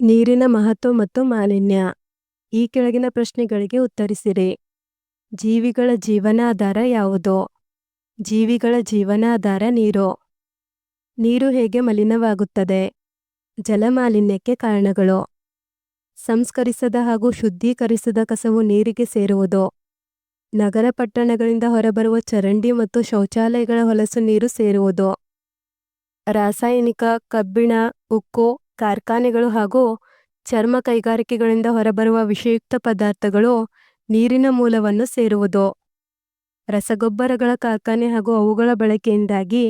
ನೀರಿನ ಮಹತ್ವ ಮತ್ತು ಮಾಲಿನ್ಯ. ಈ ಕೆಳಗಿನ ಪ್ರಶ್ನೆಗಳಿಗೆ ಉತ್ತರಿಸಿರಿ. ಜೀವಿಗಳ ಜೀವನಾಧಾರ ಯಾವುದು? ಜೀವಿಗಳ ಜೀವನಾಧಾರ ನೀರು. ನೀರು ಹೇಗೆ ಮಲಿನವಾಗುತ್ತದೆ? ಜಲಮಾಲಿನ್ಯಕ್ಕೆ ಕಾರಣಗಳು. ಸಂಸ್ಕರಿಸದ ಹಾಗೂ ಶುದ್ಧೀಕರಿಸದ ಕಸವು ನೀರಿಗೆ ಸೇರುವುದು. ನಗರ ಪಟ್ಟಣಗಳಿಂದ ಹೊರಬರುವ ಚರಂಡಿ ಮತ್ತು ಶೌಚಾಲಯಗಳ ಹೊಲಸು ನೀರು ಸೇರುವುದು. ರಾಸಾಯನಿಕ, ಕಬ್ಬಿಣ, ಉಕ್ಕು ಕಾರ್ಖಾನೆಗಳು ಹಾಗೂ ಚರ್ಮ ಕೈಗಾರಿಕೆಗಳಿಂದ ಹೊರಬರುವ ವಿಷಯುಕ್ತ ಪದಾರ್ಥಗಳು ನೀರಿನ ಮೂಲವನ್ನು ಸೇರುವುದು. ರಸಗೊಬ್ಬರಗಳ ಕಾರ್ಖಾನೆ ಹಾಗೂ ಅವುಗಳ ಬಳಕೆಯಿಂದಾಗಿ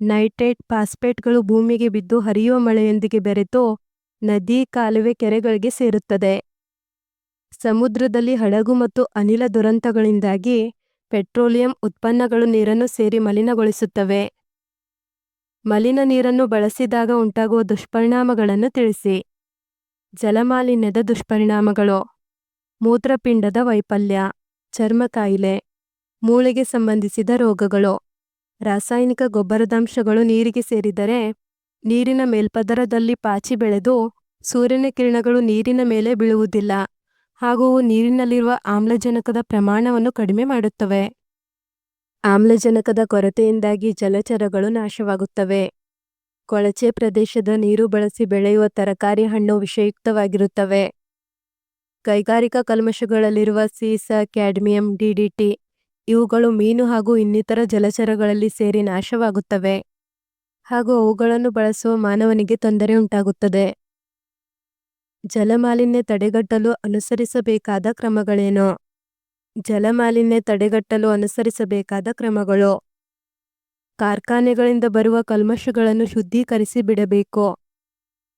ನೈಟ್ರೇಟ್ ಫಾಸ್ಫೇಟ್ಗಳು ಭೂಮಿಗೆ ಬಿದ್ದು ಹರಿಯುವ ಮಳೆಯೊಂದಿಗೆ ಬೆರೆತು ನದಿ, ಕಾಲುವೆ, ಕೆರೆಗಳಿಗೆ ಸೇರುತ್ತದೆ. ಸಮುದ್ರದಲ್ಲಿ ಹಡಗು ಮತ್ತು ಅನಿಲ ದುರಂತಗಳಿಂದಾಗಿ ಪೆಟ್ರೋಲಿಯಂ ಉತ್ಪನ್ನಗಳು ನೀರನ್ನು ಸೇರಿ ಮಲಿನಗೊಳಿಸುತ್ತವೆ. ಮಲಿನ ನೀರನ್ನು ಬಳಸಿದಾಗ ಉಂಟಾಗುವ ದುಷ್ಪರಿಣಾಮಗಳನ್ನು ತಿಳಿಸಿ. ಜಲಮಾಲಿನ್ಯದ ದುಷ್ಪರಿಣಾಮಗಳು. ಮೂತ್ರಪಿಂಡದ ವೈಫಲ್ಯ. ಚರ್ಮ ಕಾಯಿಲೆ. ಮೂಳೆಗೆ ಸಂಬಂಧಿಸಿದ ರೋಗಗಳು. ರಾಸಾಯನಿಕ ಗೊಬ್ಬರದಂಶಗಳು ನೀರಿಗೆ ಸೇರಿದರೆ ನೀರಿನ ಮೇಲ್ಪದರದಲ್ಲಿ ಪಾಚಿ ಬೆಳೆದು ಸೂರ್ಯನ ಕಿರಣಗಳು ನೀರಿನ ಮೇಲೆ ಬೀಳುವುದಿಲ್ಲ. ಹಾಗೂ ನೀರಿನಲ್ಲಿರುವ ಆಮ್ಲಜನಕದ ಪ್ರಮಾಣವನ್ನು ಕಡಿಮೆ ಮಾಡುತ್ತವೆ. ಆಮ್ಲಜನಕದ ಕೊರತೆಯಿಂದಾಗಿ ಜಲಚರಗಳು ನಾಶವಾಗುತ್ತವೆ. ಕೊಳಚೆ ಪ್ರದೇಶದ ನೀರು ಬಳಸಿ ಬೆಳೆಯುವ ತರಕಾರಿ ಹಣ್ಣು ವಿಷಯುಕ್ತವಾಗಿರುತ್ತವೆ. ಕೈಗಾರಿಕಾ ಕಲ್ಮಶಗಳಲ್ಲಿರುವ ಸೀಸ, ಕ್ಯಾಡ್ಮಿಯಂ ಡಿಡಿಟಿ ಇವುಗಳು ಮೀನು ಹಾಗೂ ಇನ್ನಿತರ ಜಲಚರಗಳಲ್ಲಿ ಸೇರಿ ನಾಶವಾಗುತ್ತವೆ. ಹಾಗೂ ಅವುಗಳನ್ನು ಬಳಸುವ ಮಾನವನಿಗೆ ತೊಂದರೆ ಉಂಟಾಗುತ್ತದೆ. ಜಲಮಾಲಿನ್ಯ ತಡೆಗಟ್ಟಲು ಅನುಸರಿಸಬೇಕಾದ ಕ್ರಮಗಳೇನು? ಜಲಮಾಲಿನ್ಯ ತಡೆಗಟ್ಟಲು ಅನುಸರಿಸಬೇಕಾದ ಕ್ರಮಗಳು. ಕಾರ್ಖಾನೆಗಳಿಂದ ಬರುವ ಕಲ್ಮಶಗಳನ್ನು ಶುದ್ಧೀಕರಿಸಿ ಬಿಡಬೇಕು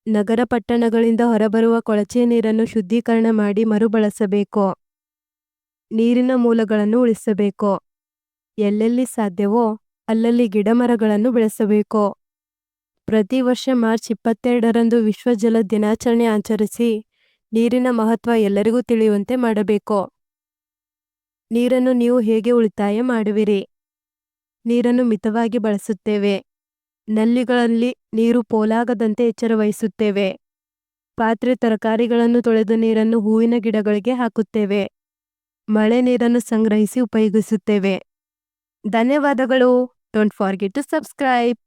ನಗರ ಪಟ್ಟಣಗಳಿಂದ ಹೊರಬರುವ ಕೊಳಚೆ ನೀರನ್ನು ಶುದ್ಧೀಕರಣ ಮಾಡಿ ಮರುಬಳಸಬೇಕು. ನೀರಿನ ಮೂಲಗಳನ್ನು ಉಳಿಸಬೇಕು. ಎಲ್ಲೆಲ್ಲಿ ಸಾಧ್ಯವೋ ಅಲ್ಲಲ್ಲಿ ಗಿಡಮರಗಳನ್ನು ಬೆಳೆಸಬೇಕು. ಪ್ರತಿ ವರ್ಷ ಮಾರ್ಚ್ ಇಪ್ಪತ್ತೆರಡರಂದು ವಿಶ್ವ ಜಲ ದಿನಾಚರಣೆ ಆಚರಿಸಿ ನೀರಿನ ಮಹತ್ವ ಎಲ್ಲರಿಗೂ ತಿಳಿಯುವಂತೆ ಮಾಡಬೇಕು. ನೀರನ್ನು ನೀವು ಹೇಗೆ ಉಳಿತಾಯ ಮಾಡುವಿರಿ? ನೀರನ್ನು ಮಿತವಾಗಿ ಬಳಸುತ್ತೇವೆ. ನಲ್ಲಿಗಳಲ್ಲಿ ನೀರು ಪೋಲಾಗದಂತೆ ಎಚ್ಚರ ವಹಿಸುತ್ತೇವೆ ಪಾತ್ರೆ ತರಕಾರಿಗಳನ್ನು ತೊಳೆದ ನೀರನ್ನು ಹೂವಿನ ಗಿಡಗಳಿಗೆ ಹಾಕುತ್ತೇವೆ. ಮಳೆ ನೀರನ್ನು ಸಂಗ್ರಹಿಸಿ ಉಪಯೋಗಿಸುತ್ತೇವೆ. ಧನ್ಯವಾದಗಳು. Don't forget to subscribe